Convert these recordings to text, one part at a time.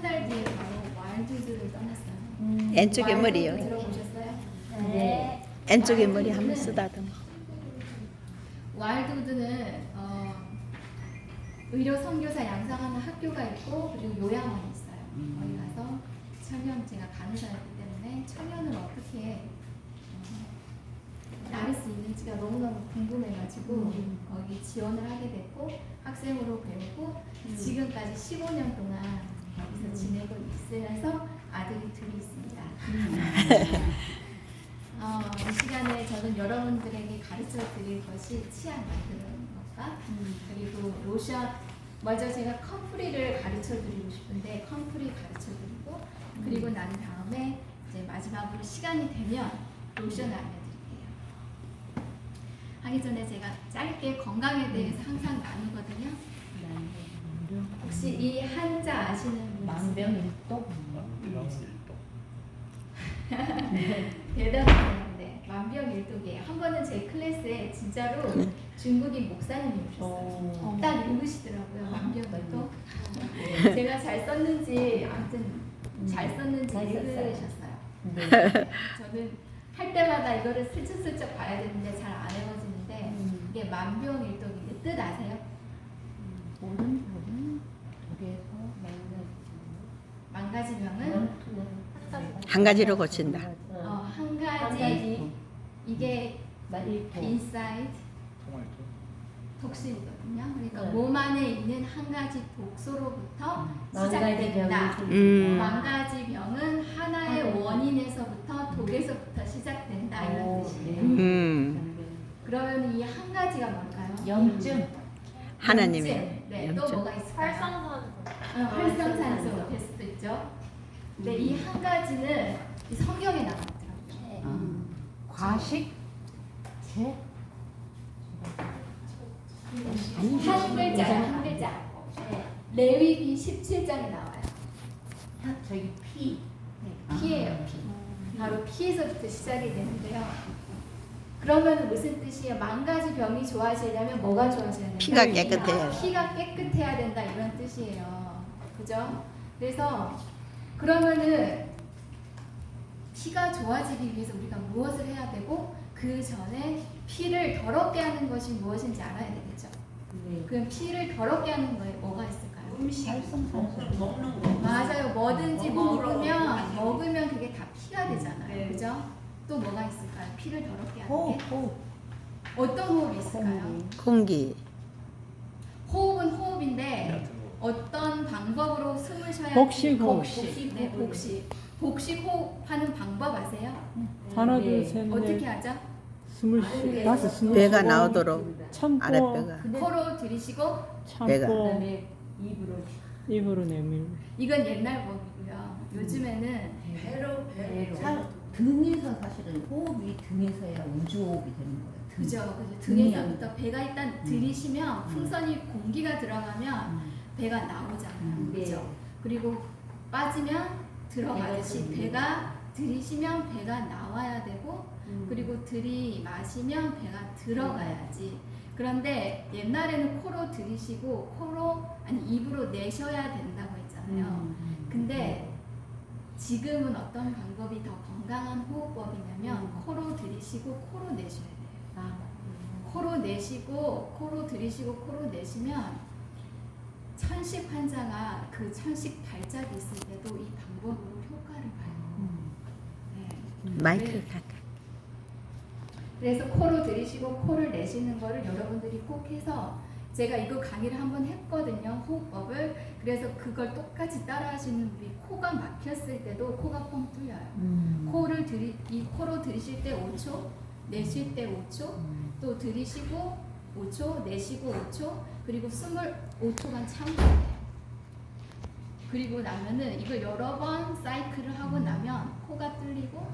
한 달 뒤에 바로 와일드를 떠났어요. 음. 왼쪽에 머리요. 들어보셨어요? 네. 왼쪽에 머리 한번 쓰다듬어. 와일드우드는 어, 의료 선교사 양성하는 학교가 있고 그리고 요양원이 있어요. 거기 가서 천연 제가 간호사였기 때문에 천연을 어떻게 어, 나를 수 있는지가 너무너무 궁금해가지고 거기 지원을 하게 됐고 학생으로 배우고 지금까지 15년 동안 거기서 지내고 있으면서 아들이 둘이 있습니다. 어, 이 시간에 저는 여러분들에게 가르쳐 드릴 것이 치약 만드는 것과 그리고 로션 먼저 제가 컴프리를 가르쳐 드리고 싶은데 컴프리 가르쳐 드리고 그리고 난 다음에 이제 마지막으로 시간이 되면 로션 알려드릴게요. 하기 전에 제가 짧게 건강에 대해서 항상 나누거든요. 혹시 이 한자 아시는 분 있으세요? 만병일독. 대단하세요. 네, 만병일독이에요. 한 번은 제 클래스에 진짜로 중국인 목사님이 오셨어요. 어. 딱 읽으시더라고요. 만병일독. 제가 잘 썼는지 아무튼 잘 썼는지 잘 썼어요. 읽으셨어요. 네. 네, 저는 할 때마다 이거를 슬쩍슬쩍 봐야 되는데 잘 안 해보지는데 음. 이게 만병일독인데 뜻 아세요? 모든 별은 독에서 맹렬. 망가지 병은 한 가지로 고친다. 어, 한한 가지 가지. 이게. 인사이드 독신이거든요. 그러니까 네. 몸 안에 있는 한 가지 독소로부터 망가지 시작된다. 음. 망가지 병은 하나의 하나의 원인에서부터 독에서부터 시작된다 이런 오, 뜻이에요. 음. 그러면 이 한 가지가 뭘까요? 염증. 하나님의 염증. 네, 또. 뭐가 있을까요? 활성산소. 어, 활성산소 있죠. 근데 이 한 가지는 이 성경에 나왔더라고요. 음. 과식. 제. 한 글자야, 한 글자. 네. 레위기 17장에 나와요. 하- 저기 피. 네, 피예요, 피. 바로 피에서부터 시작이 되는데요. 그러면 무슨 뜻이에요? 망가지 병이 좋아지려면 뭐가 좋아져야 된다? 피가 깨끗해야 돼. 피가 깨끗해야 된다 이런 뜻이에요. 그죠? 그래서 그러면은 피가 좋아지기 위해서 우리가 무엇을 해야 되고 그 전에 피를 더럽게 하는 것이 무엇인지 알아야 되겠죠. 네. 그럼 피를 더럽게 하는 거에 뭐가 있을까요? 활성산소. 먹는 거. 맞아요. 뭐든지 먹으면 먹으면 먹으면 그게 다 피가 되잖아요. 네. 그죠? 또 뭐가 있을까요? 피를 더럽게 하는 호. 게 호. 어떤 호흡이 있을까요? 공기. 호흡은 호흡인데 어떤 쉬어야 복식 호흡. 복식, 네, 복식. 복식 호흡하는 방법 아세요? 하나 네. 둘셋 어떻게 넷 하죠? 스물 시 다섯 스물 배가 시 나오도록 참고 아랫배가. 코로 들이쉬고 배가. 참고 그다음에 입으로 입으로 내밀고 이건 옛날 법이고요. 요즘에는 배로 배로. 사- 등에서 사실은 호흡이 등에서야 우주 호흡이 되는 거예요. 등. 그죠, 그죠. 등이 등에서부터 배가 일단 들이쉬면 풍선이 공기가 들어가면 음. 배가 나오잖아요. 음, 네. 그죠? 그리고 빠지면 들어가듯이 배가 들이쉬면 배가 나와야 되고 음. 그리고 들이마시면 배가 들어가야지. 그런데 옛날에는 코로 들이쉬고 코로 아니 입으로 내셔야 된다고 했잖아요. 음. 근데 지금은 어떤 방법이 더 건강한 호흡법이냐면 음. 코로 들이쉬고 코로 내셔야 돼요. 아, 코로 내쉬고 코로 들이쉬고 코로 내쉬면 천식 환자가 그 천식 발작이 있을 때도 이 방법으로 효과를 봐요. 음. 네. 마이크 가까. 그래서 코로 들이쉬고 코를 내쉬는 거를 여러분들이 꼭 해서 제가 이거 강의를 한번 했거든요 호흡법을 그래서 그걸 똑같이 따라 하시는 분이 코가 막혔을 때도 코가 뻥 뚫려요 음. 코를 들이 이 코로 들이쉴 때 5초 내쉴 때 5초 음. 또 들이쉬고 5초, 내쉬고 5초, 그리고 숨을 5초간 참고 돼요. 그리고 나면은 이걸 여러 번 사이클을 하고 나면 코가 뚫리고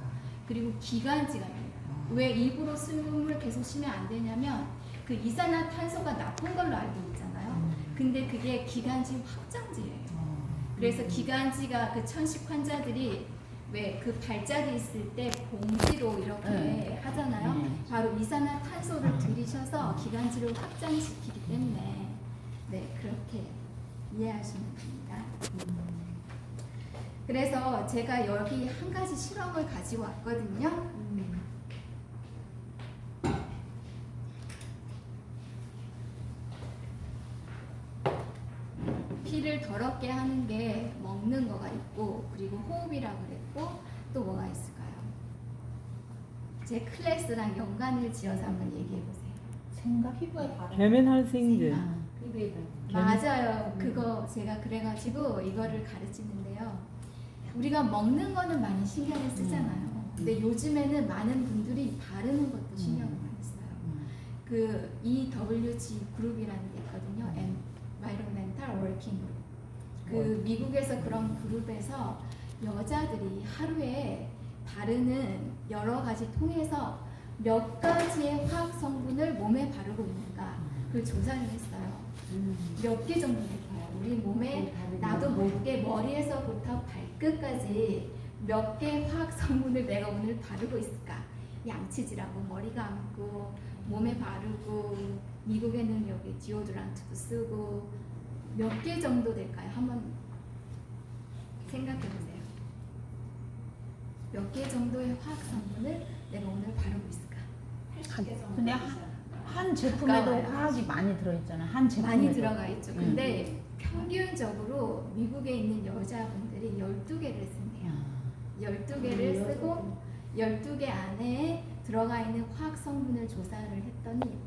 그리고 기관지가 열려요. 왜 입으로 숨을 계속 쉬면 안 되냐면 그 이산화탄소가 나쁜 걸로 알고 있잖아요. 근데 그게 기관지 확장제예요. 그래서 기관지가 그 천식 환자들이 왜 그 발작이 있을 때 봉지로 이렇게 네. 하잖아요. 네. 바로 이산화탄소를 들이셔서 기관지를 확장시키기 때문에 네 그렇게 이해하시면 됩니다. 그래서 제가 여기 한 가지 실험을 가지고 왔거든요. 피를 더럽게 하는 게 먹는 거가 있고 그리고 호흡이라고 그랬고 또 뭐가 있을까요? 제 클래스랑 연관을 지어서 한번 얘기해 보세요. 생각 피부에 바르는 계면 활성제. 아, 피 맞아요. 그거 제가 그래가지고 이거를 가르치는데요. 우리가 먹는 거는 많이 신경을 쓰잖아요. 근데 요즘에는 많은 분들이 바르는 것도 신경을 많이 써요. 음. 그 EWG 그룹이라는 게 있거든요. Environmental Working Group. 그 미국에서 그런 그룹에서 여자들이 하루에 바르는 여러 가지 통해서 몇 가지의 화학 성분을 몸에 바르고 있는가 그 조사를 했어요. 음. 몇개 정도 될까요? 우리 몸에 나도 모르게 머리에서부터 발끝까지 몇개 화학 성분을 내가 오늘 바르고 있을까? 양치질하고 머리 감고 몸에 바르고 미국에는 여기 디오드란트도 쓰고 몇 개 정도 될까요? 한번 생각해 보세요. 몇 개 정도의 화학 성분을 내가 오늘 바르고 있을까? 근데 한, 한 제품에도 가까워요. 화학이 많이 들어있잖아. 한 제품에도. 많이 들어가 있죠. 음. 근데 평균적으로 미국에 있는 여자분들이 12개를 쓴대요. 아, 12개를 쓰고 12개 안에 들어가 있는 화학 성분을 조사를 했더니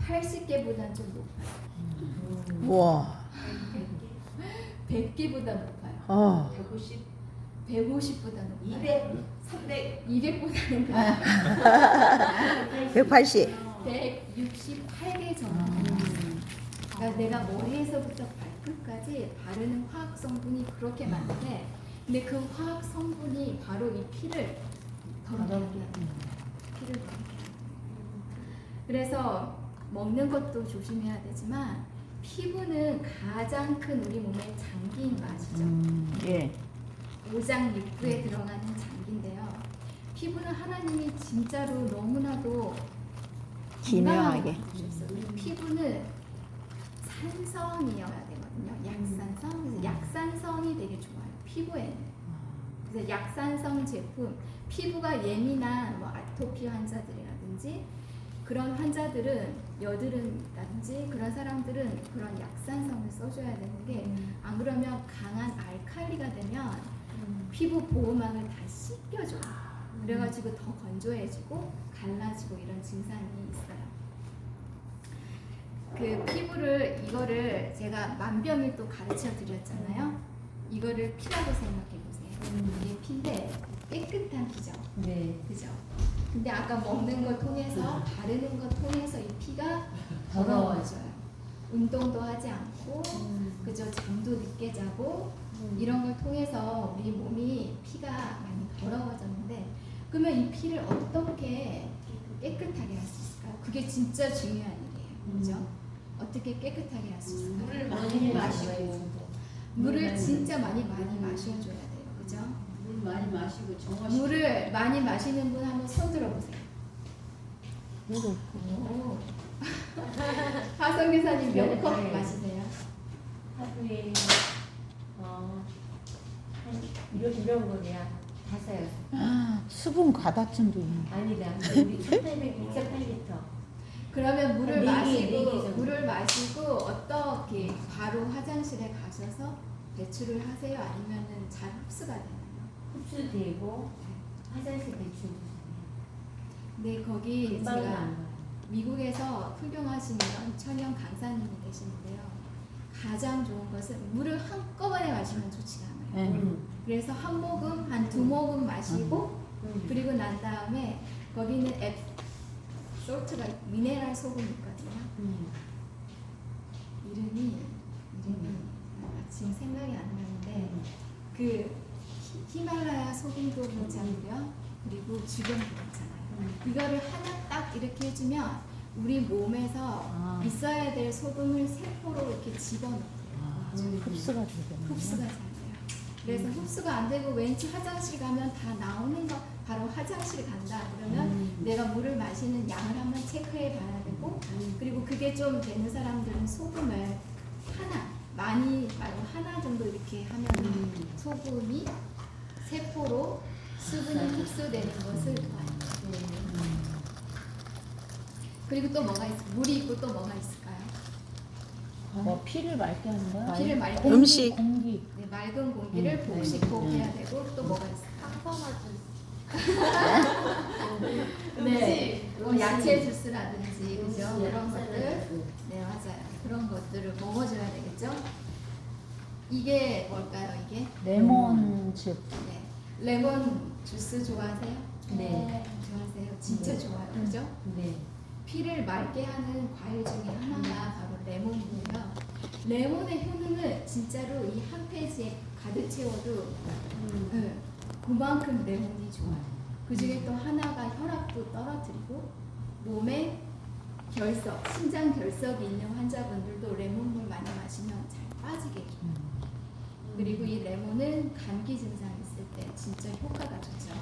80개보다 좀 높아요. 와. 100개보다 높아요. 어. 150, 150보다 높아요. 200, 300. 200보다 높아요. 180. 168개 정도. 그러니까 내가 머리에서부터 발끝까지 바르는 화학 성분이 그렇게 많은데 근데 그 화학 성분이 바로 이 피를 더럽게. 피를 더럽게. 그래서 먹는 것도 조심해야 되지만 피부는 가장 큰 우리 몸의 장기인 거 아시죠? 음, 예. 오장 육부에 들어가는 장기인데요. 피부는 하나님이 진짜로 너무나도 기묘하게. 피부는 산성이어야 되거든요. 약산성. 그래서 약산성이 되게 좋아요. 피부에는. 그래서 약산성 제품, 피부가 예민한 뭐 아토피 환자들이라든지 그런 환자들은 여드름이라든지 그런 사람들은 그런 약산성을 써줘야 되는 게 안 그러면 강한 알칼리가 되면 피부 보호막을 다 씻겨줘요. 그래가지고 더 건조해지고 갈라지고 이런 증상이 있어요. 그 피부를 이거를 제가 만병을 가르쳐 드렸잖아요. 이거를 피라고 생각해 보세요. 이게 피인데 깨끗한 피죠. 네. 그죠? 근데 아까 먹는 거 통해서 바르는 거 통해서 이 피가 더러워져요. 운동도 하지 않고 그죠? 잠도 늦게 자고 이런 걸 통해서 우리 몸이 피가 많이 더러워졌는데 그러면 이 피를 어떻게 깨끗하게 할 수 있을까요? 그게 진짜 중요한 일이에요. 그죠? 어떻게 깨끗하게 할 수 있을까요? 물을 많이 마시고, 물을 진짜 많이 많이 마셔줘야 돼요. 그죠? 물 많이 마시고 정화시키고. 물을 많이 마시는 분 한번 손 들어보세요. 하성 기사님 몇 컵 마시세요? 하루에 어, 한 이런 이런 거야 아, 수분 과다증도 있네. 아니다. 우리 1,800, 그러면 물을 네 개, 마시고 정도. 물을 마시고 어떻게 바로 화장실에 가셔서 배출을 하세요? 아니면은 잘 흡수가 되나요? 흡수되고 화장실 배출. 네 거기 금방 제가 안 가요. 미국에서 훌륭하신 이런 천연 강사님이 계시는데요. 가장 좋은 것은 물을 한꺼번에 마시면 좋지가 않아요. 네. 음. 그래서 한 모금 한 두 모금 마시고 음. 그리고 난 다음에 거기는 앱 솔트가 미네랄 소금이 있거든요. 음. 이름이 이름이 아, 지금 생각이 안 나는데 음. 그 히- 히말라야 소금도 괜찮고요. 그리고 주변도 괜찮아요. 음. 이거를 하나 딱 이렇게 해주면 우리 몸에서 아. 있어야 될 소금을 세포로 이렇게 집어넣어요. 아, 음. 흡수가 되겠네. 흡수가 잘 돼요. 그래서 흡수가 안 되고 왠지 화장실 가면 다 나오는 거 바로 화장실 간다 그러면 음. 내가 물을 마시는 양을 한번 체크해 봐야 되고 그리고 그게 좀 되는 사람들은 소금을 하나 많이 말고 하나 정도 이렇게 하면 음. 소금이 세포로 수분이 흡수되는 것을 도와요. 그리고 또 뭐가 있? 물이 있고 또 뭐가 있을까요? 뭐 피를 맑게 하는 거야? 피를 맑게 공기, 음식. 공기. 네, 맑은 공기를 음, 복식호흡해야 되고 또 뭐가 있을까요? 네. 네, 뭐 야채 주스라든지 그죠? 음식, 그런 것들. 네 맞아요. 그런 것들을 먹어줘야 되겠죠? 이게 뭘까요? 이게 레몬즙. 네. 레몬 주스 좋아하세요? 네. 좋아하세요. 진짜 네. 좋아요. 그죠? 네. 피를 맑게 하는 과일 중에 하나가 레몬이고요. 레몬의 효능은 진짜로 이 한 페이지에 가득 채워도 음. 네, 그만큼 레몬이 좋아요. 그 중에 또 하나가 혈압도 떨어뜨리고 몸에 결석, 심장 결석이 있는 환자분들도 레몬물 많이 마시면 잘 빠지게 해줘요. 그리고 이 레몬은 감기 증상 있을 때 진짜 효과가 좋죠.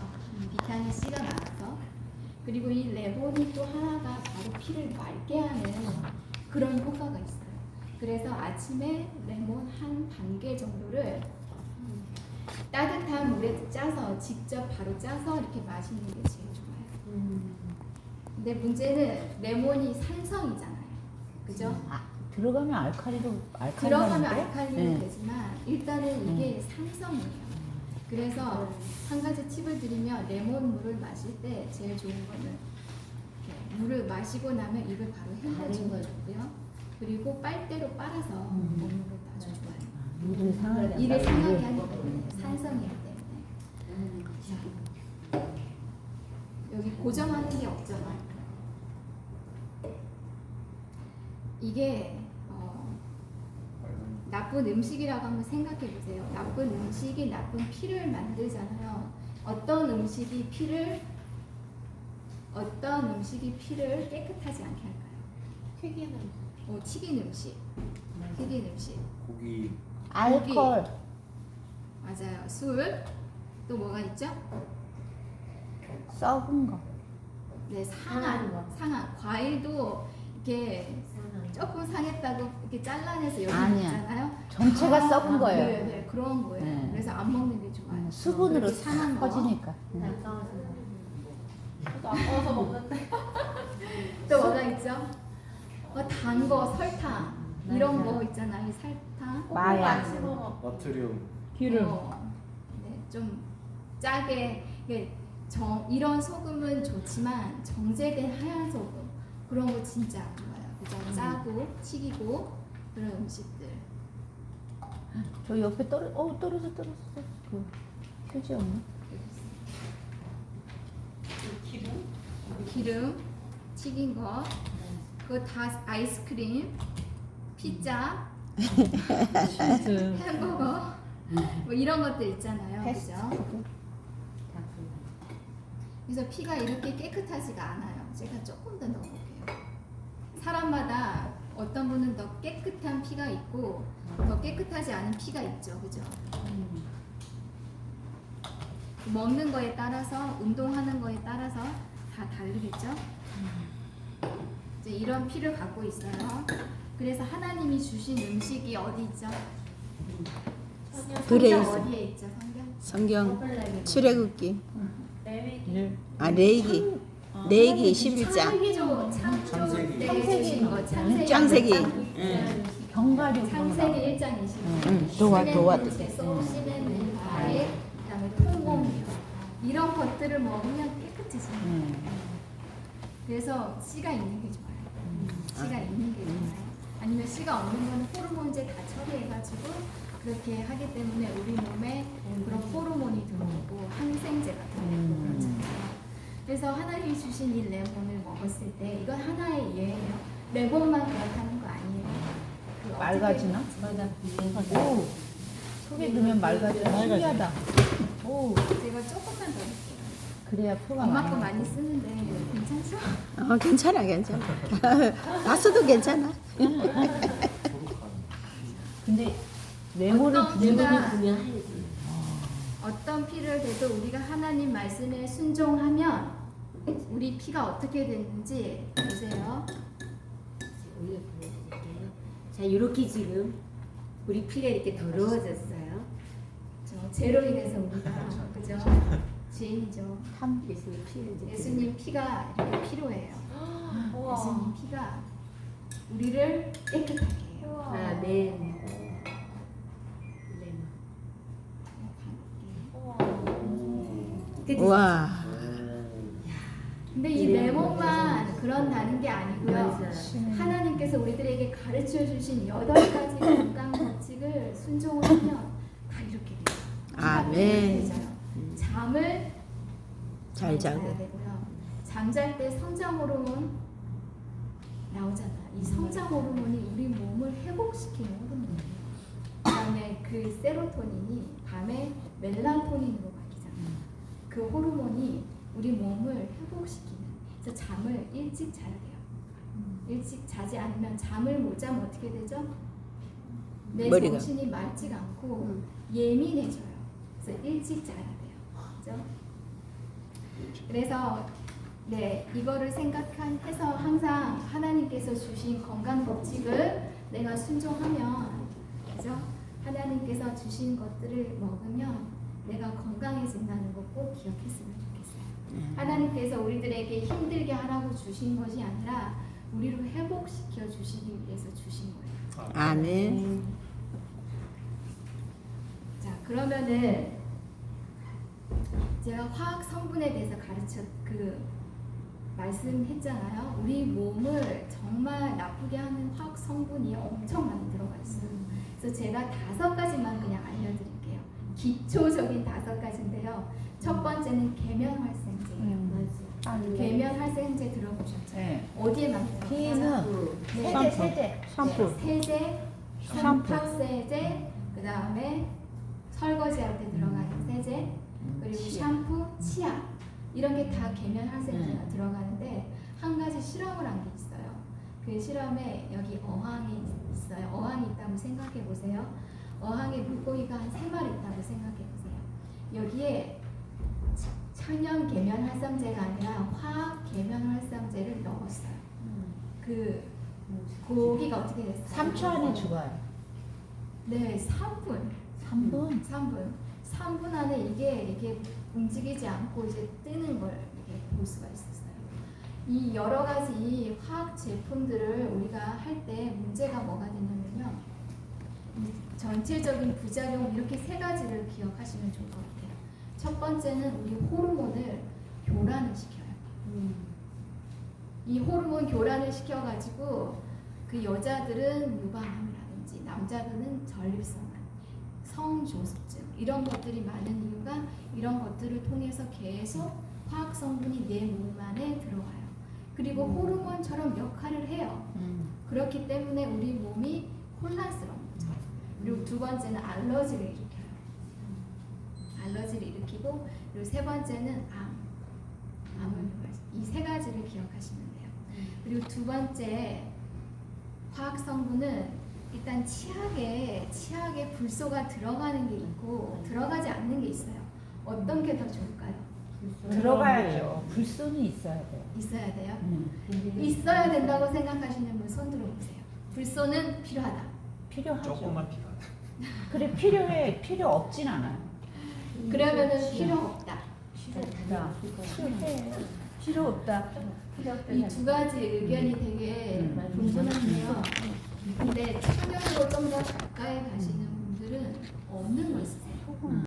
비타민 C가 많아서. 그리고 이 레몬이 또 하나가 바로 피를 맑게 하는 그런 효과가 있어요. 그래서 아침에 레몬 한 반개 정도를 따뜻한 물에 짜서 직접 바로 짜서 이렇게 마시는 게 제일 좋아요. 음. 근데 문제는 레몬이 산성이잖아요. 그죠? 아, 들어가면 알칼리로 알칼리 들어가면? 알칼리는 네. 되지만 일단은 이게 산성이에요. 그래서 한 가지 팁을 드리면 레몬 물을 마실 때 제일 좋은 거는 물을 마시고 나면 입을 바로 헹궈주는 거 좋고요. 그리고 빨대로 빨아서 음. 것도 아주 좋아요. 일을 상하게 한다. 상하게. 하기 때문에 산성이기 때문에 음. 여기 고정하는 게 없잖아요. 이게 어, 나쁜 음식이라고 한번 생각해 보세요. 나쁜 음식이 나쁜 피를 만들잖아요. 어떤 음식이 피를 어떤 음식이 피를 깨끗하지 않게 할까요? 튀기는 어, 튀긴 음식, 튀긴 음식. 고기 알콜. 맞아요. 술. 또 뭐가 있죠? 썩은 거. 네, 상한 상한, 거. 상한. 과일도 이렇게 이상한 조금 상했다고 이렇게 잘라내서 여기 아니야. 있잖아요. 전체가 썩은 거예요. 네, 네, 그런 거예요. 네. 그래서 안 먹는 게 좋아요. 음, 수분으로 그렇게 상한 싹 거. 퍼지니까. 음. 가까워서 또 뭐가 있죠? 어, 단 거, 설탕 이런. 거 있잖아요. 이 설탕. 마약. 나트륨 기름. 어, 네, 좀 짜게 이게 정, 이런 소금은 좋지만 정제된 하얀 소금 그런 거 진짜 안 좋아요. 그죠? 짜고 튀기고 그런 음식들. 저 옆에 떨어, 어 떨어져 떨어져. 그 표지 없네. 기름 튀긴 거. 그거 다 아이스크림 피자 치즈. 햄버거. 뭐 이런 것들 있잖아요. 그죠. 그래서 피가 이렇게 깨끗하지가 않아요. 제가 조금 더 넣어볼게요. 사람마다 어떤 분은 더 깨끗한 피가 있고 더 깨끗하지 않은 피가 있죠. 그죠? 먹는 거에 따라서 운동하는 거에 따라서 다 다르겠죠. 이제 이런 피를 갖고 있어요. 그래서 하나님이 주신 음식이 어디 있죠? 성경 있어. 어디에 있죠? 성경? 성경 출애굽기 네. 아 레이기 레이기 11장 창조 창조 창세기. 때 주신 거 창세기. 창세기 응. 견과류 창세기 1장 20절. 응, 도와, 도와. 쏘시는 바에 그다음에 통곡류 이런 것들을 먹으면 깨끗해져요. 음. 그래서 씨가 있는 게 좋아요. 씨가 있는 게 좋아요. 아니면 씨가 없는 거는 호르몬제 다 처리해가지고 그렇게 하기 때문에 우리 몸에 그런 호르몬이 들어오고 항생제가 들어오고 그렇잖아요. 그래서 하나님이 주신 이 레몬을 먹었을 때 이건 하나의 예예요. 레몬만 그렇다는 거 아니에요. 그 어떻게- 맑아지나? 오. 속에 넣으면 맑아져. 신기하다. 오. 제가 조금만 더 할게요. 그래야 표가 엄마 많이 쓰는데 괜찮죠? 어 괜찮아 괜찮아 다 써도 괜찮아 근데 어떤 붓는 피가 구매해야지. 어떤 피를 대도 우리가 하나님 말씀에 순종하면 우리 피가 어떻게 되는지 보세요. 자, 이렇게 지금 우리 피가 이렇게 더러워졌어요. 저 죄로 인해서 우리가 그죠? 죄인이죠. 탐 예수의 피를 이제 예수님 피가 이렇게 필요해요. 예수님 피가 우리를 깨끗하게 해요. 아멘. 네. 우와. 와. 근데 이내 몸만 그런다는 게 아니고요. 하나님께서 우리들에게 가르쳐 주신 여덟 가지 건 잘 자야 자고. 되고요. 잠잘 때 성장 호르몬 나오잖아. 이 성장 호르몬이 우리 몸을 회복시키는 호르몬이에요. 그다음에 그 세로토닌이 밤에 멜라토닌으로 바뀌잖아. 그 호르몬이 우리 몸을 회복시키는. 그래서 잠을 일찍 자야 돼요. 일찍 자지 않으면 잠을 못 자면 어떻게 되죠? 내 머리가. 정신이 맑지가 않고 예민해져요. 그래서 일찍 자야 돼요. 그죠? 그래서 네 이거를 생각해서 항상 하나님께서 주신 건강 법칙을 내가 순종하면 그죠? 하나님께서 주신 것들을 먹으면 내가 건강해진다는 거꼭 기억했으면 좋겠어요. 하나님께서 우리들에게 힘들게 하라고 주신 것이 아니라 우리를 회복시켜 주시기 위해서 주신 거예요. 아멘. 자 그러면은 제가 화학 성분에 대해서 가르쳐 그 말씀했잖아요. 우리 몸을 정말 나쁘게 하는 화학 성분이 엄청 많이 들어가 있어요. 그래서 제가 다섯 가지만 그냥 알려드릴게요. 기초적인 다섯 가지인데요. 첫 번째는 계면 활성제예요. 맞아. 계면 활성제 들어보셨죠? 네. 어디에 많이 들어가요? 네. 세제 세제 샴푸. 세제, 샴푸. 세제, 그 다음에 설거지할 때 들어가는 세제, 그리고 샴푸, 치약 이런 게 다 계면 활성제가 들어가는데 한 가지 실험을 한 게 있어요. 그 실험에 여기 어항이 있어요. 어항이 있다고 생각해 보세요. 어항에 물고기가 한 세 마리 있다고 생각해 보세요. 여기에 천연 계면 활성제가 아니라 화학 계면 활성제를 넣었어요. 그 고기가 어떻게 됐어요? 3초 안에 죽어요. 네, 3분. 3분. 3분. 3분 안에 이게 이게 움직이지 않고 이제 뜨는 걸 이렇게 볼 수가 있었어요. 이 여러 가지 화학 제품들을 우리가 할 때 문제가 뭐가 되냐면요. 이 전체적인 부작용 이렇게 세 가지를 기억하시면 좋을 것 같아요. 첫 번째는 우리 호르몬을 교란을 시켜요. 이 호르몬 교란을 시켜가지고 그 여자들은 유방암이라든지 남자들은 전립선암, 성조숙증 이런 것들이 많은 이유가 이런 것들을 통해서 계속 화학 성분이 내 몸 안에 들어와요. 그리고 호르몬처럼 역할을 해요. 음. 그렇기 때문에 우리 몸이 혼란스러운 거죠. 그리고 두 번째는 알러지를 일으켜요. 알러지를 일으키고 그리고 세 번째는 암, 암을 이세 가지를 기억하시면 돼요. 그리고 두 번째 화학 성분은 일단 치약에 치약에 불소가 들어가는 게 있고 들어가지 않는 게 있어요. 어떤 게 더 좋을까요? 들어가야죠. 불순이 있어야 돼요. 있어야 돼요. 음. 있어야 된다고 생각하시는 분 손 들어보세요. 불소는 필요하다. 필요하죠. 조금만 필요하다. 그래 필요해 필요 없진 않아요. 그러면은 필요 없다. 필요 없다. 필요해. 필요 없다. 이 두 가지 의견이 되게 음. 분분한데요. 근데 천연으로 좀 더 가까이 가시는 분들은 없는 거 있어요.